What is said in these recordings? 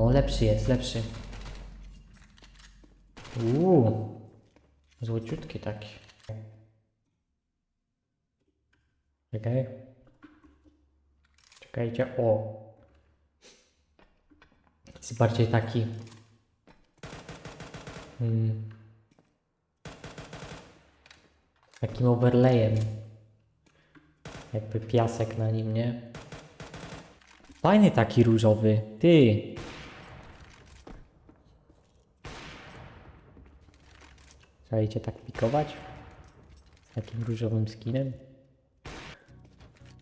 No lepszy jest, lepszy. Uuu. Złociutki taki. Czekaj. Czekajcie, o. Jest bardziej taki. Hmm. Takim overlayem. Jakby piasek na nim, nie? Fajny taki różowy. Ty. Trzeba tak pikować? Z takim różowym skinem?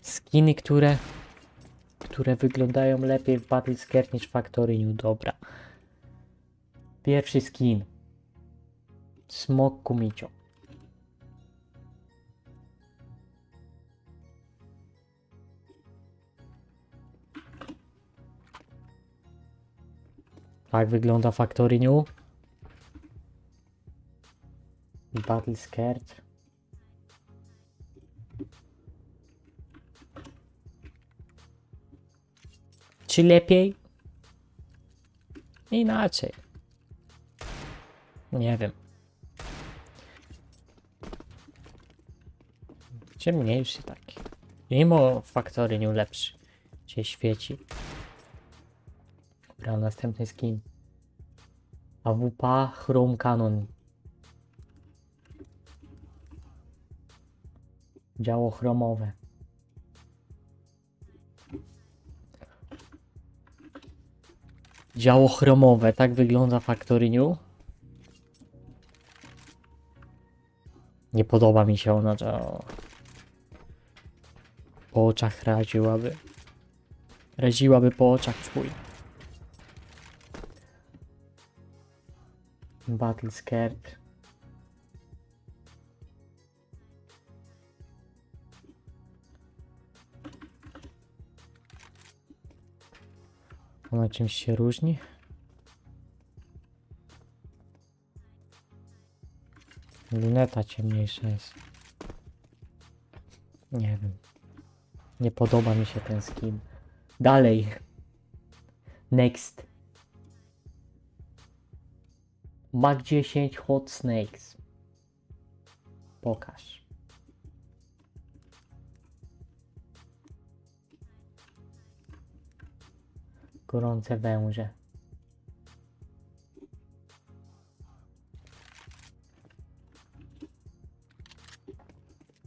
Skiny, które które wyglądają lepiej w Battle Scare niż w Factory New. Dobra. Pierwszy skin. Smok Kumicio. Tak wygląda Factory New. Battle Scared. Czy lepiej? Inaczej. Nie wiem. Ciemniejszy taki. Mimo faktory nie lepszy. Cię świeci. Dobra, następny skin. AWP Chrome Cannon. Działo chromowe. Działo chromowe, tak wygląda Factory New. Nie podoba mi się ona, to po oczach raziłaby. Raziłaby po oczach twój. Battle Scared. Ona czymś się różni? Luneta ciemniejsza jest. Nie wiem. Nie podoba mi się ten skin. Dalej. Next. Mag 10 Hot Snakes. Pokaż. Gorące węże.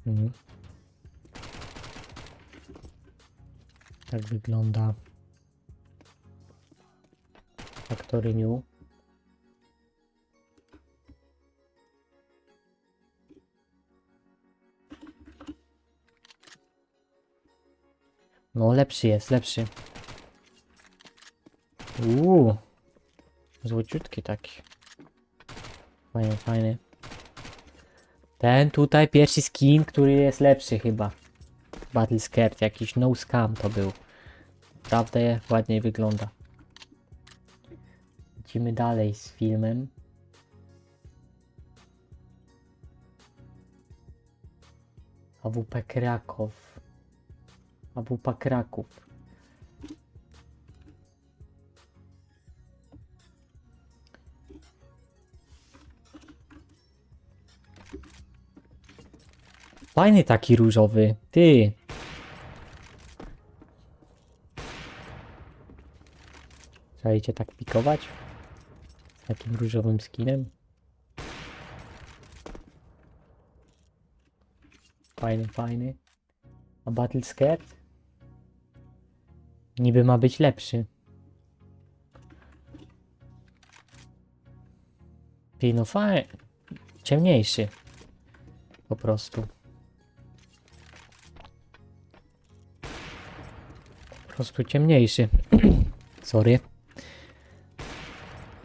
Mhm. Tak wygląda Factory New. No lepszy jest, lepszy. Uuu. Złociutki taki. Fajny, fajny. Ten tutaj pierwszy skin, który jest lepszy chyba. Battle Scared, jakiś no scam to był. Naprawdę ładniej wygląda. Idziemy dalej z filmem. AWP Kraków. AWP Kraków. Fajny taki różowy. Ty. Trzeba tak pikować? Z takim różowym skinem? Fajny, fajny. A Battle Scared? Niby ma być lepszy. Ty, no fajny. Ciemniejszy. Po prostu. Prostu ciemniejszy. Sorry.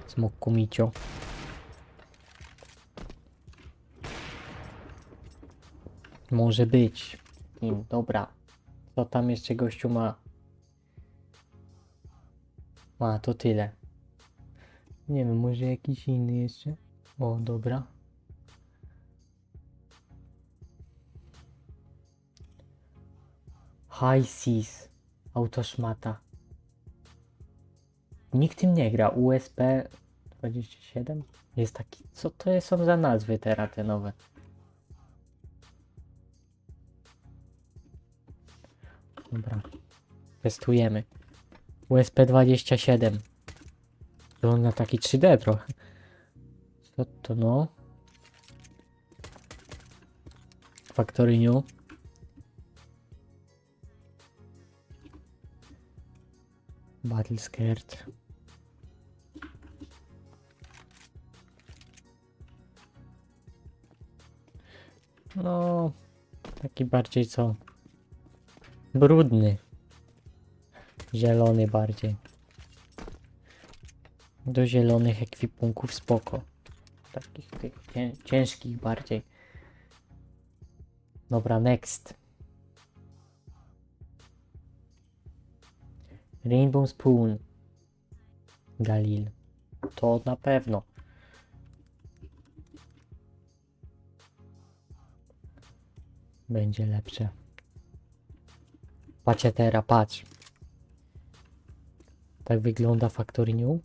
Smok kumicio. Może być. Nim, dobra. Co tam jeszcze gościu ma? Ma, to tyle. Nie wiem, może jakiś inny jeszcze? O, dobra. High Seas. Autoszmata. Nikt tym nie gra. USP 27? Jest taki. Co to są za nazwy teraz te nowe? Dobra. Testujemy. USP 27. To on na taki 3D trochę. Co to no? Factory New. Battle Scared. No, taki bardziej co? Brudny. Zielony bardziej. Do zielonych ekwipunków spoko. Takich tych cię, ciężkich bardziej. Dobra, next. Rainbow Spoon. Galil. To na pewno. Będzie lepsze. Patrzcie teraz, patrz. Tak wygląda Factory New.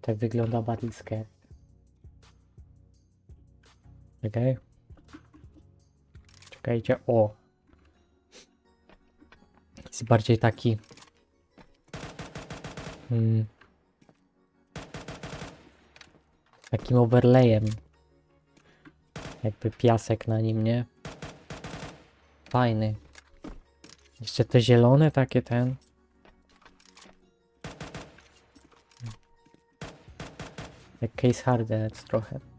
Tak wygląda Battle Scared. Czekaj. Czekajcie, o. Jest bardziej taki. Hmm. Takim overlayem. Jakby piasek na nim, nie? Fajny. Jeszcze te zielone takie ten. Jak case hardened trochę.